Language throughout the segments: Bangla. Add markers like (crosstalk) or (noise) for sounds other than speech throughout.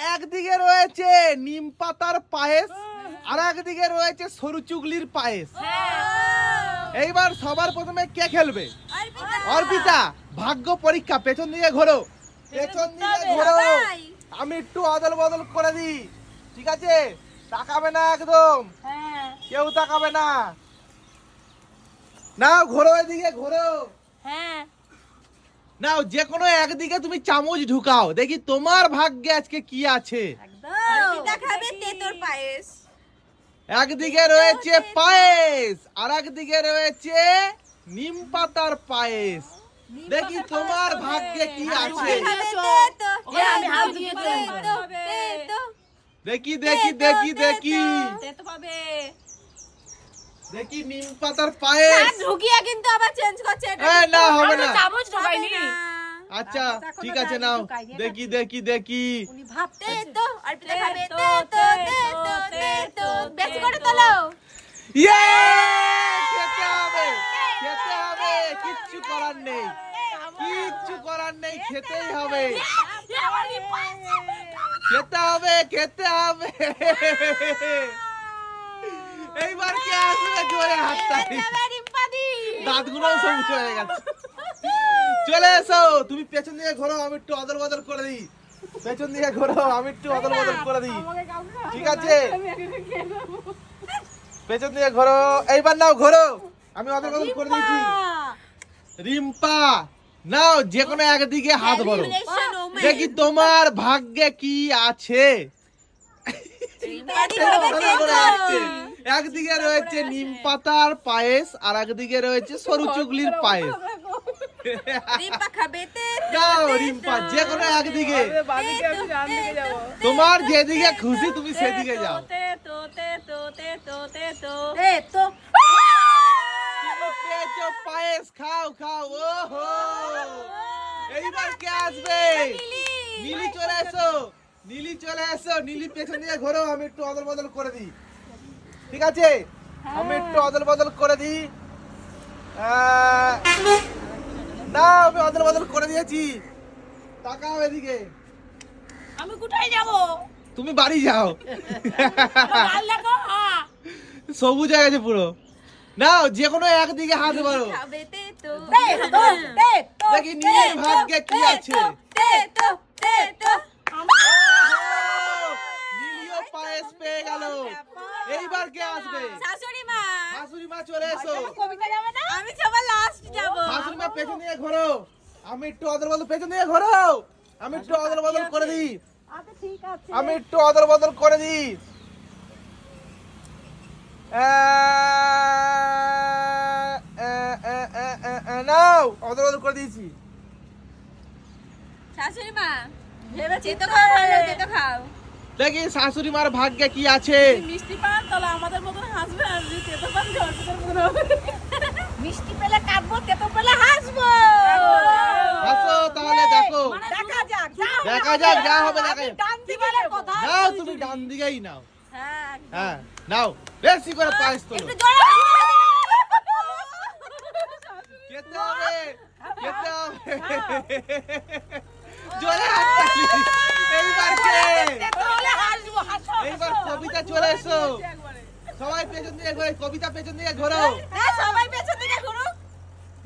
একদিকে রয়েছে নিম পাতার পায়েস আর একদিকে রয়েছে সরু চুগলির পায়েস। এইবার সবার প্রথমে কে খেলবে? অর্পিতা। ভাগ্য পরীক্ষা পেছন দিকে ঘোরো। পেছন দিকে ঘোরো। আমি একটু অদল বদল করে দিই। ঠিক আছে? তাকাবে না একদম। কেউ তাকাবে না। না ঘোরো এদিকে ঘোরো। হ্যাঁ। নাও যে কোনো একদিকে তুমি চামচ ঢুকাও। দেখি তোমার ভাগ্যে আজকে কি আছে। দেখাবে তেতোর পায়েস। একদিকে রয়েছে পায়েস। আর একদিকে রয়েছে নিম পাতার পায়েস। দেখি তোমার ভাগ্যে কি আছে। দেখি দেখি দেখি দেখি। পাবে দেখি নিম পাতার পায়েস। ঢুকিয়ে কিন্তু আবার চেঞ্জ করছে এটা না হবে না। চামচ ঢোকাইনি আচ্ছা ঠিক আছে নাও। দেখি দেখি দেখি। উনি ভাবতে তো আর খাবে তো তো তো তো বেশি করে তোলো। ইয়ে! খেতে হবে খেতে হবে কিচ্ছু করার নেই। কিচ্ছু করার নেই খেতেই হবে। খেতে হবে খেতে হবে। এইবার কে আসবে জোরে হাততালি? দাঁতগুলো সবুজ হয়ে গেছে। চলে এসো তুমি পেছন দিকে ঘোরো আমি একটু অদল বদল করে দিই। পেছন দিকে ঘোরো আমি একটু অদল বদল করে দিই। ঠিক আছে? পেছন দিকে ঘোরো এইবার নাও ঘোরো। আমি অদল বদল করে দিয়েছি। রিম্পা নাও যে কোনো একদিকে হাত বলো দেখি তোমার ভাগ্যে কি আছে। একদিকে রয়েছে নিম পাতার পায়েস আর একদিকে রয়েছে সরু চুগলির পায়েস। (laughs) যে কোনো একদিকে। তোমার যেদিকে খুশি তুমি সেদিকে যাও। পায়েস খাও খাও ওহো এইবার কে আসবে? নীলি। চলে এসো। নীলি চলে এসো। নীলি পেছন দিয়ে ঘোরো আমি একটু অদল বদল করে দিই। ঠিক আছে? আমি একটু অদল বদল করে দিই। না আমি অদল বদল করে দিয়েছি। তাকাও এদিকে। আমি কোথায় যাব? তুমি বাড়ি যাও। হ্যাঁ। সবুজ হয়ে গেছে পুরো। নাও যে কোনো একদিকে হাত বাড়ো। তো দেখি নীলের ভাগ্যে কি আছে তে তো তে তো নীলিও পায়েস পেয়ে গেল এইবার কে আসবে? শাশুড়ি মা শাশুড়ি মা চলে এসো কবিতা যাবে না? আমি সবার লাস্ট যাব। শাশুড়ি মা পেছন দিয়ে ঘোরো। আমি একটু অদল বদল পেছন দিয়ে ঘোরো। আমি একটু অদল বদল করে দিই। আচ্ছা ঠিক আছে। আমি একটু অদল বদল করে দিই। নাও অদল বদল করে দিয়েছি। শাশুড়ি মা ভেবে তেতো খাও খাও। দেখি শাশুড়ি মার ভাগ্যে কি আছে। মিষ্টি পান তাহলে আমাদের মতন হাসবে আর যদি তেতো পান মতন হবে। মিষ্টি পেলে কাঁদবো তেতো পেলে হাসবো। হাসো তাহলে দেখো। দেখা যাক দেখা যাক যা হবে দেখা যাক। ডান দিকে কথা নাও তুমি ডান দিকেই নাও। হ্যাঁ হ্যাঁ নাও বেশি করে পায়েস তোলো। একটু জোরে খেতে হবে খেতে হবে। জোরে হাততালি এইবার কে তেতো হলে হাসবো হাসো এইবার কবিতা চলে এসো। সবাই পেছন দিকে ঘোরে কবিতা পেছন দিকে ঘোরো। হ্যাঁ সবাই পেছন দিকে ঘুরুক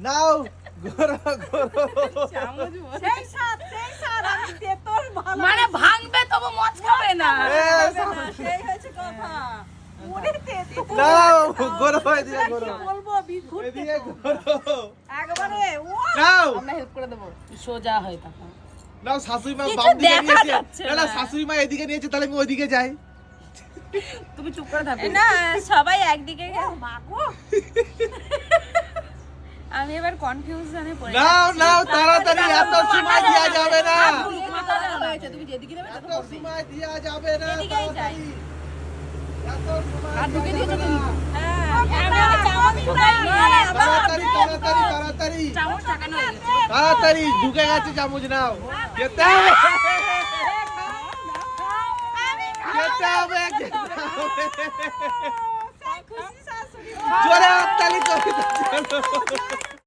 নাও ঘোরো ঘোরো। সেই সাথ সেই সাথ আমি তেতোর ভালো মানে ভাঙবে তবু মজ খাবে না। সেই হচ্ছে কথা। নাও ঘোরো এদিকে ঘোরো। বলব বিদ্যুৎ ঘোরো। একবারে ও নাও। হেল্প করে দেবো। সোজা হয় তখন। নাও শাশুড়ি মা বাম দিকে নিয়েছে যাচ্ছে না না না। শাশুড়ি মা এদিকে নিয়েছে তাহলে আমি ওইদিকে যাই। তুমি চুপ করে থাকো। না সবাই একদিকে আমি এবার কনফিউশনে পড়ে নাও নাও তাড়াতাড়ি এত সময় দেওয়া যাবে না। তুমি যেদিকে যাবে এত সময় আর দেওয়া যাবে না। হ্যাঁ তাড়াতাড়ি তাড়াতাড়ি ঢুকে গেছে চামচ নাও। খেতে হবে। খেতে হবে খেতে হবে খুশি শাশুড়ি জোরে হাততালি করে।